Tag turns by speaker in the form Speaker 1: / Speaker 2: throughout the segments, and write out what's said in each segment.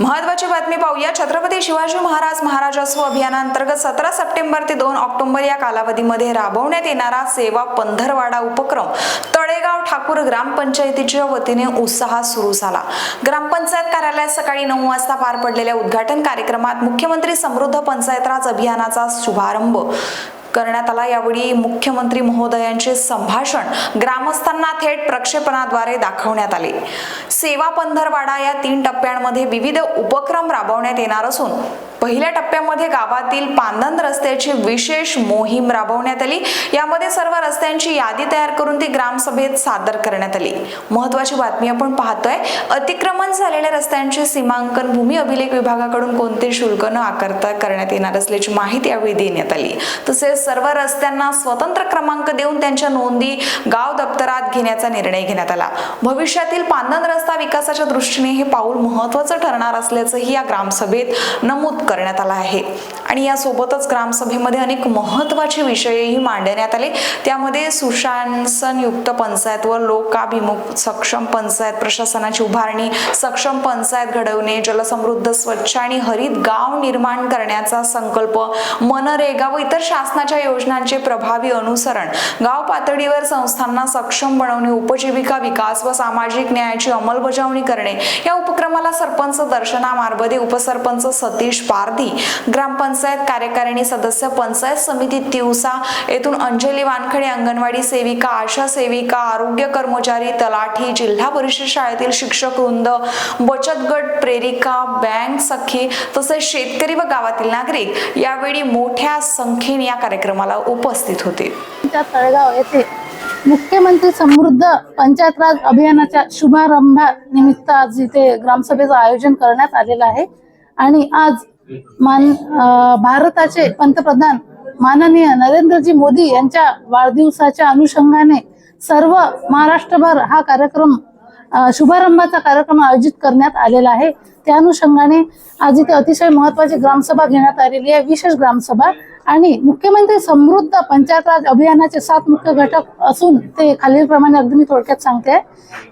Speaker 1: महत्वाची बातमी पाहूया छत्रपती शिवाजी महाराज महाराजस्व अभियानांतर्गत सतरा सप्टेंबर ते दोन ऑक्टोबर या कालावधीमध्ये राबवण्यात येणारा सेवा पंधरवाडा उपक्रम तळेगाव ठाकूर ग्रामपंचायतीच्या वतीने उत्साह सुरू झाला ग्रामपंचायत कार्यालयात सकाळी नऊ वाजता पार पडलेल्या उद्घाटन कार्यक्रमात मुख्यमंत्री समृद्ध पंचायतराज अभियानाचा शुभारंभ करण्यात आला यावेळी मुख्यमंत्री महोदयांचे संभाषण ग्रामस्थांना थेट प्रक्षेपणाद्वारे दाखवण्यात आले सेवा पंधरवाडा या तीन टप्प्यांमध्ये विविध उपक्रम राबवण्यात येणार असून पहिल्या टप्प्यामध्ये गावातील पांदन रस्त्याची विशेष मोहीम राबवण्यात आली यामध्ये सर्व रस्त्यांची यादी तयार करून ती ग्रामसभेत सादर करण्यात आली महत्वाची बातमी आपण पाहतोय अतिक्रमण झालेल्या रस्त्यांचे सीमांकन भूमी अभिलेख विभागाकडून कोणते शुल्क न आकारता करण्यात येणार असल्याची माहिती यावेळी देण्यात आली तसेच सर्व रस्त्यांना स्वतंत्र क्रमांक देऊन त्यांच्या नोंदी गाव दप्तरात घेण्याचा निर्णय घेण्यात आला भविष्यातील पांदन रस्ता विकासाच्या दृष्टीने हे पाऊल महत्वाचं ठरणार असल्याचंही या ग्रामसभेत नमूद करण्यात आला आहे आणि यासोबतच ग्रामसभेमध्ये अनेक महत्वाचे विषयही मांडण्यात आले त्यामध्ये युक्त पंचायत व लोकाभिमुख सक्षम पंचायत प्रशासनाची उभारणी सक्षम पंचायत घडवणे जलसमृद्ध स्वच्छ आणि हरित गाव निर्माण करण्याचा संकल्प मनरेगा व इतर शासनाच्या योजनांचे प्रभावी अनुसरण गाव पातळीवर संस्थांना सक्षम बनवणे उपजीविका विकास व सामाजिक न्यायाची अंमलबजावणी करणे या उपक्रमाला सरपंच दर्शना मार्बदे उपसरपंच सतीश पाल पारधी ग्रामपंचायत कार्यकारिणी सदस्य पंचायत समिती तिवसा येथून अंजली वानखडे अंगणवाडी सेविका आशा सेविका आरोग्य कर्मचारी तलाठी जिल्हा परिषद शाळेतील शिक्षक वृंद बचत गट प्रेरिका बँक सखी तसेच शेतकरी व गावातील नागरिक यावेळी मोठ्या संख्येने या कार्यक्रमाला उपस्थित होते
Speaker 2: तळगाव येथे मुख्यमंत्री समृद्ध पंचायत राज अभियानाच्या शुभारंभा निमित्त आज इथे ग्रामसभेचं आयोजन करण्यात आलेलं आहे आणि आज मान भारताचे पंतप्रधान माननीय नरेंद्रजी मोदी यांच्या वाढदिवसाच्या अनुषंगाने सर्व महाराष्ट्रभर हा कार्यक्रम शुभारंभाचा कार्यक्रम आयोजित करण्यात आलेला आहे त्या अनुषंगाने आज इथे अतिशय महत्वाची ग्रामसभा घेण्यात आलेली आहे विशेष ग्रामसभा आणि मुख्यमंत्री समृद्ध पंचायत राज अभियानाचे सात मुख्य घटक असून ते खालीलप्रमाणे अगदी मी थोडक्यात सांगते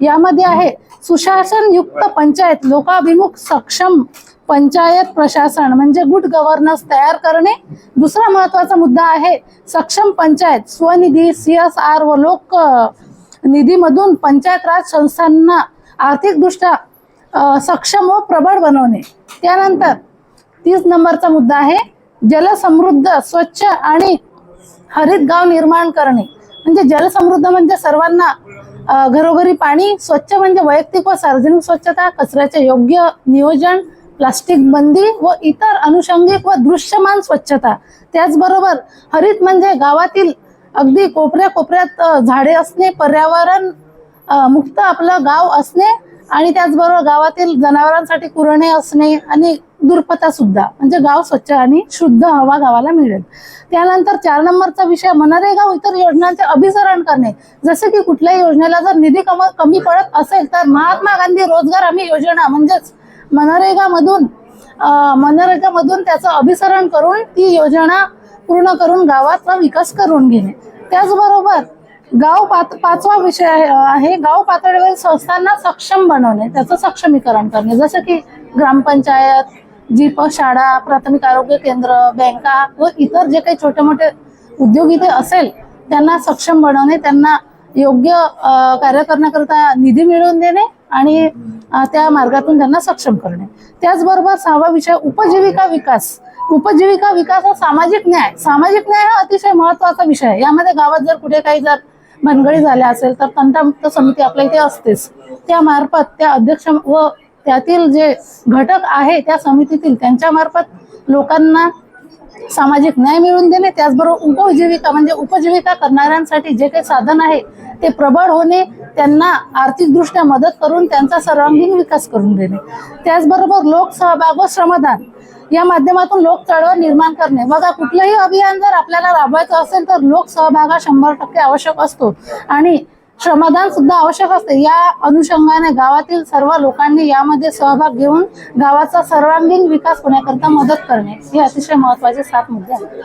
Speaker 2: यामध्ये आहे सुशासन युक्त पंचायत लोकाभिमुख सक्षम पंचायत प्रशासन म्हणजे गुड गव्हर्नन्स तयार करणे दुसरा महत्वाचा मुद्दा आहे सक्षम पंचायत स्वनिधी सीएसआर व लोक निधीमधून पंचायत राज संस्थांना आर्थिकदृष्ट्या सक्षम व प्रबळ बनवणे त्यानंतर तीस नंबरचा मुद्दा आहे जलसमृद्ध स्वच्छ आणि हरित गाव निर्माण करणे म्हणजे जलसमृद्ध म्हणजे सर्वांना घरोघरी पाणी स्वच्छ म्हणजे वैयक्तिक व सार्वजनिक स्वच्छता कचऱ्याचे योग्य नियोजन प्लास्टिक बंदी व इतर अनुषंगिक व दृश्यमान स्वच्छता त्याचबरोबर हरित म्हणजे गावातील अगदी कोपऱ्या कोपऱ्यात झाडे असणे पर्यावरण मुक्त आपलं गाव असणे आणि त्याचबरोबर गावातील जनावरांसाठी कुरणे असणे आणि दुर्पता सुद्धा म्हणजे गाव स्वच्छ आणि शुद्ध हवा गावाला मिळेल त्यानंतर चार नंबरचा विषय मनरेगा इतर योजनांचे अभिसरण करणे जसे की कुठल्याही योजनेला जर निधी कम कमी पडत असेल तर महात्मा गांधी रोजगार हमी योजना म्हणजेच मनरेगामधून मनरेगामधून त्याचं अभिसरण करून ती योजना पूर्ण करून गावाचा विकास करून घेणे त्याचबरोबर गाव पात पाचवा विषय आहे गाव पातळीवरील संस्थांना सक्षम बनवणे त्याचं सक्षमीकरण करणे जसं की ग्रामपंचायत जीप शाळा प्राथमिक आरोग्य केंद्र बँका व इतर जे काही छोटे मोठे उद्योग इथे असेल त्यांना सक्षम बनवणे त्यांना योग्य कार्य करण्याकरिता निधी मिळवून देणे आणि त्या मार्गातून त्यांना सक्षम करणे त्याचबरोबर सहावा विषय उपजीविका विकास उपजीविका विकास हा सामाजिक न्याय सामाजिक न्याय हा अतिशय महत्वाचा विषय आहे यामध्ये गावात जर कुठे काही जर भनगडी झाल्या असेल तर तंटामुक्त समिती आपल्या इथे असतेच त्यामार्फत त्या अध्यक्ष व त्यातील जे घटक आहे त्या समितीतील त्यांच्यामार्फत लोकांना सामाजिक न्याय मिळवून देणे त्याचबरोबर उपजीविका म्हणजे उपजीविका करणाऱ्यांसाठी जे काही साधन आहे ते प्रबळ होणे त्यांना आर्थिकदृष्ट्या मदत करून त्यांचा सर्वांगीण विकास करून देणे त्याचबरोबर लोकसहभाग व श्रमदान या माध्यमातून लोक चळवळ निर्माण करणे बघा कुठलंही अभियान जर आपल्याला राबवायचं असेल तर लोक सहभाग हा शंभर टक्के आवश्यक असतो आणि श्रमदान सुद्धा आवश्यक असते या अनुषंगाने गावातील सर्व लोकांनी यामध्ये सहभाग घेऊन गावाचा सर्वांगीण विकास होण्याकरता मदत करणे हे अतिशय महत्वाचे सात मुद्दे आहेत